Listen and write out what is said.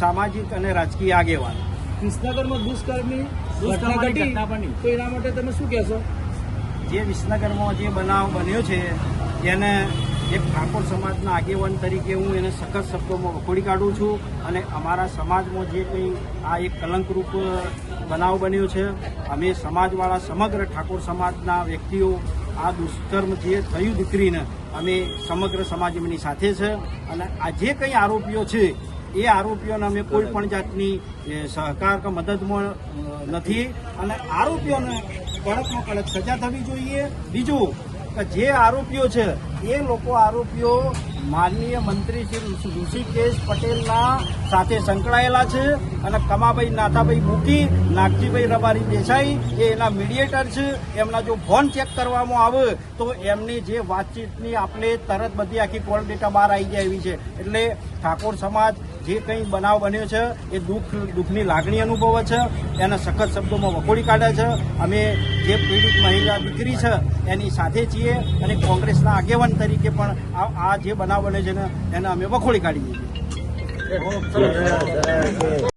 સામાજિક અને રાજકીય આગેવાન. વિસનગરમાં દુષ્કર્મની બની. તો એના માટે તમે શું કહેશો? જે વિસનગરમાં જે બનાવ બન્યો છે એને એક ઠાકોર સમાજના આગેવાન તરીકે હું એને સખત શબ્દોમાં વખોડી કાઢું છું અને અમારા સમાજમાં જે કંઈ આ એક કલંકરૂપ બનાવ બન્યો છે અમે સમાજવાળા સમગ્ર ઠાકોર સમાજના વ્યક્તિઓ આ દુષ્કર્મ જે થયું દીકરીને અમે સમગ્ર સમાજ એમની સાથે છે અને આ જે કંઈ આરોપીઓ છે એ આરોપીઓને અમે કોઈ પણ જાતની સહકાર કે મદદમાં નથી. અને આરોપીઓને કડકમાં કડક સજા થવી જોઈએ. બીજું કે જે આરોપીઓ છે, એ લોકો આરોપીઓ માનનીય મંત્રી શ્રી ઋષિકેશ પટેલના સાથે સંકળાયેલા છે અને કમાભાઈ, નાથાભાઈ મૂકી નાગજીભાઈ રબારી દેસાઈ, એ એના મીડિયેટર છે. એમના જો ફોન ચેક કરવામાં આવે, તો એમની જે વાતચીતની આપણે તરત બધી આખી કોલ ડેટા બહાર આવી જાય એવી છે. એટલે ઠાકોર સમાજ જે કંઈ બનાવ બન્યો છે, એ દુઃખ, દુઃખની લાગણી અનુભવે છે, એના સખત શબ્દોમાં વખોડી કાઢે છે. અમે જે પીડિત મહિલા દીકરી છે, એની સાથે છીએ અને કોંગ્રેસના આગેવાન તરીકે પણ આ જે બનાવ બને છે એને અમે વખોડી કાઢીએ છીએ.